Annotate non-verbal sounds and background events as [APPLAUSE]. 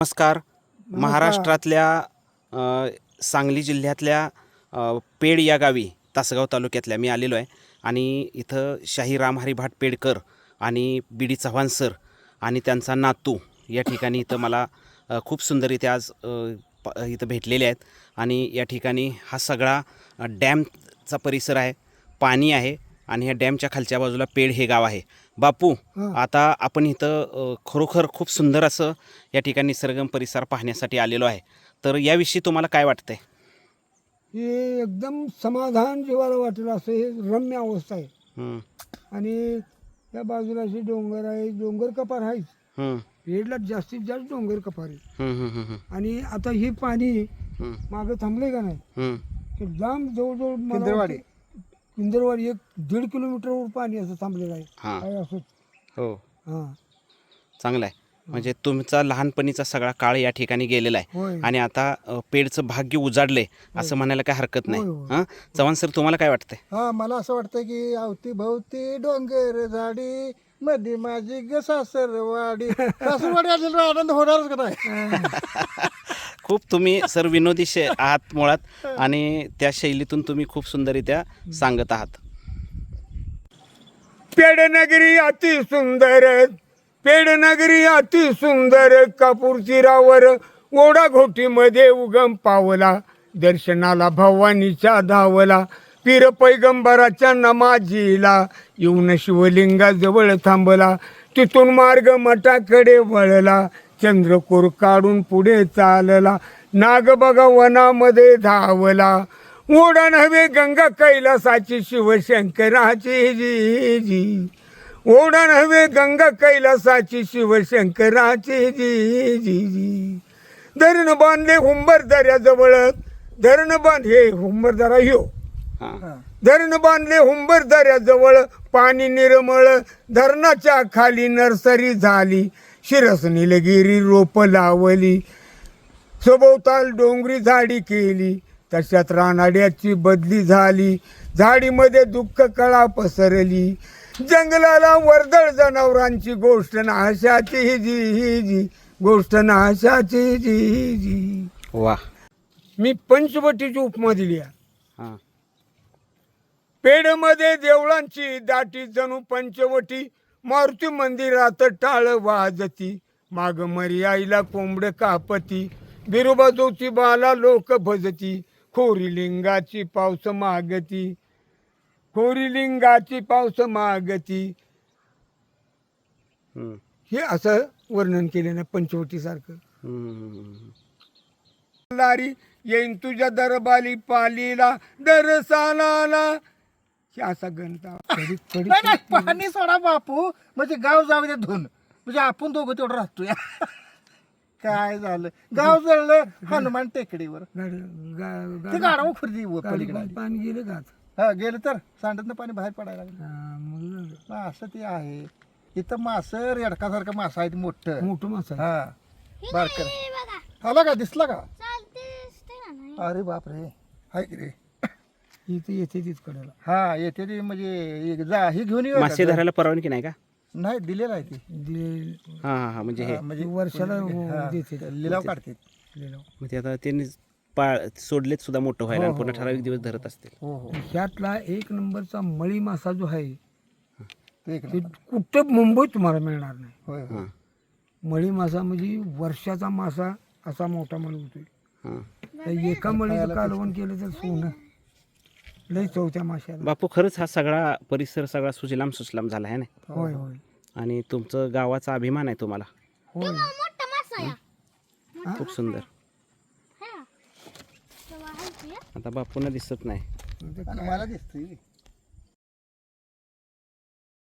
नमस्कार. महाराष्ट्रातल्या अ, सांगली जिल्ह्यातल्या अ, पेड या गावी तासगाव तालुक्यातल्या मी आलेलो आहे. आणि इथं शाही रामहरी भाट पेडकर आणि बी डी चव्हाण सर आणि त्यांचा नातू या ठिकाणी इथं मला अ, खूप सुंदर इथे आज अ, प- इथं भेटलेले आहेत. आणि या ठिकाणी हा सगळा अ, डॅमचा परिसर आहे. पाणी आहे. आणि ह्या डॅमच्या खालच्या बाजूला पेड हे गाव आहे. बापू आता आपण इथं अ, खरोखर खूप सुंदर असं या ठिकाणी निसर्गम परिसर पाहण्यासाठी आलेलो आहे. तर याविषयी तुम्हाला काय वाटतंय? हे एकदम समाधान जीवाला वाटेल असं हे रम्य अवस्था आहे. हं, आणि या बाजूला असे डोंगर आहे डोंगर कपार आहेच हं, पेडला जास्तीत जास्त डोंगर कपार आहे. हं, हं, हं, हं, आणि आता हे पाणी हं, मागं थांबले का नाही? लांब जवळजवळ मला. वाटतं पिंजरवाडी एक दीड किलोमीटरवर पाणी असं थांबलेलं आहे. हां. काय असं? हो. हां. चांगलं आहे. म्हणजे तुमचा लहानपणीचा सगळा काळ या ठिकाणी गेलेला आहे. आणि आता अ, पेडचं भाग्य उजाडले असं म्हणायला काय हरकत नाही. होय. हां? चव्हाण सर तुम्हाला काय वाटतंय? हा मला असं वाटतं की अवती भोवती डोंगर झाडी मध्ये माझी ग सासरवाडी. [LAUGHS] सासरवाडी आनंद होणारच का नाही? [LAUGHS] खूप तुम्ही सर विनोदी शे आहात मुळात आणि त्या शैलीतून तुम्ही खूप सुंदररित्या सांगत आहात. पेडनगरी अति सुंदर पेडनगरी अति सुंदर कापूर चिरावर ओढा मध्ये उगम पावला दर्शनाला भवानीच्या धावला पीर पैगंबराच्या नमाजीला येऊन शिवलिंगाजवळ थांबला तिथून मार्ग मठाकडे वळला चंद्रकोर काढून पुढे चालला. नाग बघा वनामध्ये धावला. ओढण हवे गंगा कैलासाची शिवशंकराची जी जी. ओढण हवे गंगा कैलासाची शिवशंकराची जी जी जी. धरण बांधले हुंबर दऱ्याजवळ. धरण बांध हे हुंबर दरा ह्यो हां. धरण बांधले हुंबर दऱ्याजवळ. पाणी निर्मळ. धरणाच्या खाली नर्सरी झाली. शिरस निलगिरी रोप लावली. सभोवताल डोंगरी झाडी केली. तशात रानाड्याची बदली झाली. झाडीमध्ये दुःख कळा पसरली. जंगलाला वर्दळ जनावरांची गोष्ट नाशाची ही जी ही जी गोष्ट नाशाची जी ही जी वा मी पंचवटीची उपमा दिली हां. पेडमध्ये देवळांची दाटी जणू पंचवटी. मारुती मंदिरात टाळ वाजती माग मरी आईला कोंबड कापती बिरोबा ज्योतिबाला लोक भजती खोरी लिंगाची पावस मागती खोरी लिंगाची पावस मागती. हं, असं वर्णन केलं ना पंचवटीसारखं. हं. लारी येईन तुझ्या दरबाली पालीला दरसाला हे असा गणता [LAUGHS] नाही नाही पाणी सोडा बापू. म्हणजे गाव जाऊ दे धुन. म्हणजे आपण दोघं तेवढं राहतोय. [LAUGHS] काय झालं? गाव जळलं हनुमान टेकडीवर. ते गाडव खुर्दी वर गाडी- पलीकडे. आली. पाणी गेलं का? हा गेलं तर? सांडतनं पाणी बाहेर पडायला लागलं. हा, मग झालं. मग असं ते आहे. इथं मासं रेडकासारखं मासं आहे ते मोठं. मोठं मासा. हा बारकर आला का? दिसला का? अरे बापरे. हाय की रे. इथं येते तीच कडेला हा येते ते म्हणजे एक जा ही घेऊन येऊ मासे धरायला परवानगी नाही का? नाही दिलेलं आहे ते. दे- हां हां हां म्हणजे हे. हा, म्हणजे वर्षाला हा, देते. लिलाव काढते लिलाव. म्हणजे आता त्यांनी पाळ सोडलेत सुद्धा मोठं व्हायला हो, आणि पुन्हा ठराविक दिवस धरत असतील. हो हो. ह्यातला एक नंबरचा मळी मासा जो आहे ते एक ते नंबर. कुठं मुंबईत तुम्हाला मिळणार नाही. होय होय. हां. मळी मासा म्हणजे वर्षाचा मासा असा मोठा मळी होतोय. हां. त्या एका मळीचं कालवण केलं तर सोनं. लई चौथ्या माशाला बापू खरंच हा सगळा परिसर सगळा सुजलाम सुसलाम झाला आहे ना? होय होय. आणि तुमचं गावाचा अभिमान आहे तुम्हाला. होय. खूप सुंदर. आता बापूंना दिसत नाही. आणि मला दिसतोय.